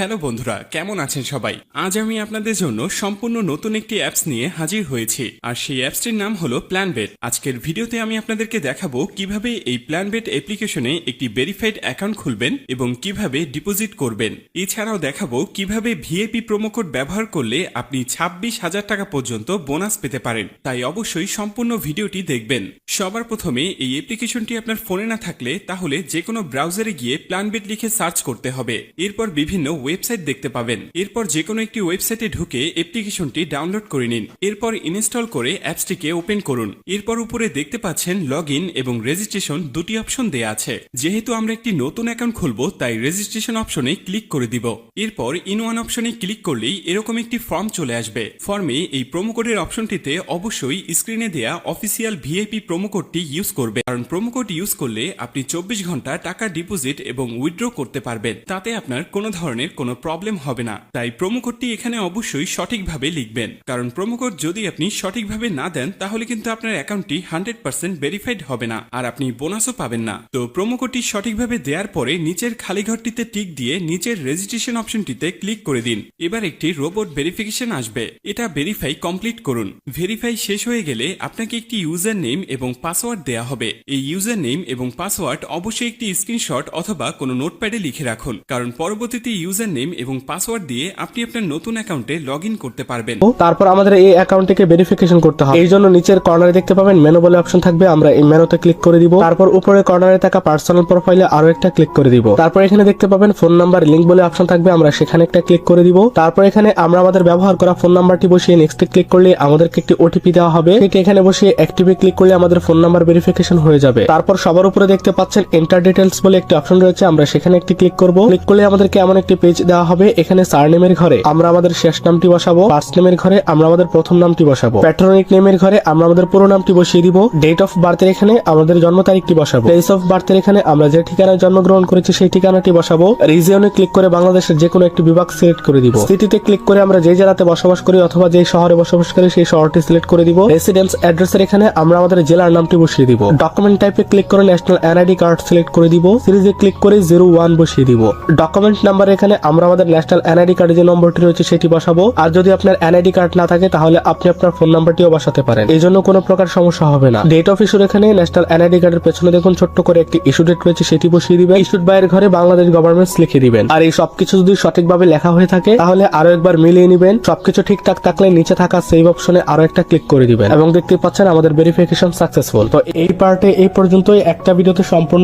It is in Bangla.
হ্যালো বন্ধুরা, কেমন আছেন সবাই? আজ আমি আপনাদের জন্য সম্পূর্ণ নতুন একটি অ্যাপস নিয়ে হাজির হয়েছি, আর সেই অ্যাপসটির নাম হলো প্ল্যানবেট আজকের ভিডিওতে আমি আপনাদেরকে দেখাবো কীভাবে এই প্ল্যানবেট অ্যাপ্লিকেশনে একটি ভেরিফাইড অ্যাকাউন্ট খুলবেন এবং কীভাবে ডিপোজিট করবেন। এছাড়াও দেখাবো কীভাবে ভিএপি প্রোমো কোড ব্যবহার করলে আপনি ছাব্বিশ হাজার টাকা পর্যন্ত বোনাস পেতে পারেন। তাই অবশ্যই সম্পূর্ণ ভিডিওটি দেখবেন। সবার প্রথমে এই অ্যাপ্লিকেশনটি আপনার ফোনে না থাকলে তাহলে যে কোনো ব্রাউজারে গিয়ে প্ল্যানবেট লিখে সার্চ করতে হবে। এরপর বিভিন্ন ওয়েবসাইট দেখতে পাবেন। এরপর যে কোনো একটি ওয়েবসাইটে ঢুকে অ্যাপ্লিকেশনটি ডাউনলোড করে নিন। এরপর ইনস্টল করে অ্যাপসটিকে ওপেন করুন। এরপর উপরে দেখতে পাচ্ছেন লগ এবং রেজিস্ট্রেশন দুটি অপশন দেয়া আছে। যেহেতু আমরা একটি নতুন অ্যাকাউন্ট খুলব, তাই রেজিস্ট্রেশন অপশনে ক্লিক করে দিব। এরপর ইন ওয়ান অপশনে ক্লিক করলেই এরকম একটি ফর্ম চলে আসবে। ফর্মে এই প্রোমো কোডের অপশনটিতে অবশ্যই স্ক্রিনে দেয়া অফিসিয়াল ভিআইপি প্রোমো কোডটি ইউজ করবে। কারণ প্রোমো কোড ইউজ করলে আপনি চব্বিশ ঘণ্টা টাকা ডিপোজিট এবং উইথড্র করতে পারবেন। তাতে আপনার কোনো ধরনের কোনো প্রবলেম হবে না। তাই প্রোমো কোডটি এখানে অবশ্যই সঠিকভাবে লিখবেন। কারণ প্রোমো কোড যদি আপনি সঠিকভাবে না দেন, তাহলে কিন্তু আপনার অ্যাকাউন্টটি হান্ড্রেড পার্সেন্ট ভেরিফাইড হবে না আর আপনি বোনাসও পাবেন না। তো প্রোমো কোডটি সঠিকভাবে দেওয়ার পরে নিচের খালি ঘরটিতে টিক দিয়ে নিচের রেজিস্ট্রেশন অপশনটিতে ক্লিক করে দিন। এবার একটি রোবট ভেরিফিকেশন আসবে। এটা ভেরিফাই কমপ্লিট করুন। ভেরিফাই শেষ হয়ে গেলে আপনাকে একটি ইউজার নেম এবং পাসওয়ার্ড দেয়া হবে। এই ইউজার নেম এবং পাসওয়ার্ড অবশ্যই একটি স্ক্রিনশট অথবা কোনো নোটপ্যাডে লিখে রাখুন। কারণ পরবর্তীতে ইউজার নেম এবং পাসওয়ার্ড দিয়ে আপনি আপনার নতুন অ্যাকাউন্টে লগ করতে পারবেন। তারপর আমাদের এই অ্যাকাউন্টটিকে ভেরিফিকেশন করতে হবে। এই জন্য নিচের কর্নারে দেখতে পাবেন মেনু বলে অপশন থাকবে। আমরা এই মেনুতে ক্লিক করে দিব। তারপর উপরে কর্নারে থাকা পার্সোনাল প্রোফাইলে আরও একটা ক্লিক করে দিব। তারপর এখানে দেখতে পাবেন ফোন নাম্বার লিংক বলে অপশন থাকবে। আমরা সেখানে একটা ক্লিক করে দিব। তারপর এখানে আমরা আমাদের ব্যবহার করা ফোন নাম্বারটি বসিয়ে নেক্সটে ক্লিক করলে আমাদেরকে একটি ওটিপি দেওয়া হবে। সেটি এখানে বসিয়ে অ্যাক্টিভে ক্লিক করলে আমাদের ফোন নাম্বার ভেরিফিকেশন হয়ে যাবে। তারপর সবার উপরে দেখতে পাচ্ছেন এন্টার ডিটেলস বলে একটি অপশন রয়েছে। আমরা সেখানে একটি ক্লিক করব। ক্লিক করলে আমাদেরকে এমন একটি পেজ দেওয়া হবে এখানে সারনেমের ঘরে আমরা আমাদের শেষ নামটি বসাবো ফার্স্ট নেমের ঘরে আমরা আমাদের প্রথম নামটি বসাবো প্যাট্রনিক নেমের ঘরে আমরা আমাদের পুরো নামটি বসিয়ে দিব ডেট অফ বার্থের এখানে আমাদের জন্ম তারিখটি বসাবো প্লেস অফ বার্থের এখানে আমরা যে ঠিকানায় জন্মগ্রহণ করেছি সেই ঠিকানাটি বসাবো রিজিয়নে ক্লিক করে বাংলাদেশের যে কোনো একটি বিভাগ সিলেক্ট করে দিব সিটিতে ক্লিক করে আমরা যে জেলাতে বসবাস করি অথবা যে শহরে বসবাস করি সেই শহরটি সিলেক্ট করে দিব রেসিডেন্স অ্যাড্রেসের এখানে আমরা আমাদের জেলার নামটি বসিয়ে দিব ডকুমেন্ট টাইপে ক্লিক করে ন্যাশনাল এনআইডি কার্ড সিলেক্ট করে দিব সিরিজে ক্লিক করে জিরো ওয়ান বসিয়ে দিব ডকুমেন্ট নাম্বার এখানে আমরা আমাদের ন্যাশনাল এনআইডি কার্ডে যে নম্বরটি রয়েছে সেটি বসাবো। আর যদি আপনার এনআইডি কার্ড না থাকে, তাহলে আপনি আপনার ফোন নাম্বারটিও বসাতে পারেন। এই জন্য কোনো প্রকার সমস্যা হবে না। ডেট অফ ইস্যুর এখানে ন্যাশনাল এনআইডি কার্ডের পেছনে দেখুন, ছোট্ট করে একটি ইস্যু ডেট রয়েছে, সেটি বসিয়ে দিবেন। ইস্যুড বাইয়ের ঘরে বাংলাদেশ গভর্নমেন্ট লিখে দিবেন। আর এই সবকিছু যদি সঠিকভাবে লেখা হয়ে থাকে, তাহলে আরও একবার মিলিয়ে নিবেন। সবকিছু ঠিকঠাক থাকলে নিচে থাকা সেভ অপশনে আরও একটা ক্লিক করে দিবেন। এবং দেখতে পাচ্ছেন আমাদের ভেরিফিকেশন সাকসেসফুল তো এই পার্টে এই পর্যন্তই। একটা ভিডিওতে সম্পূর্ণ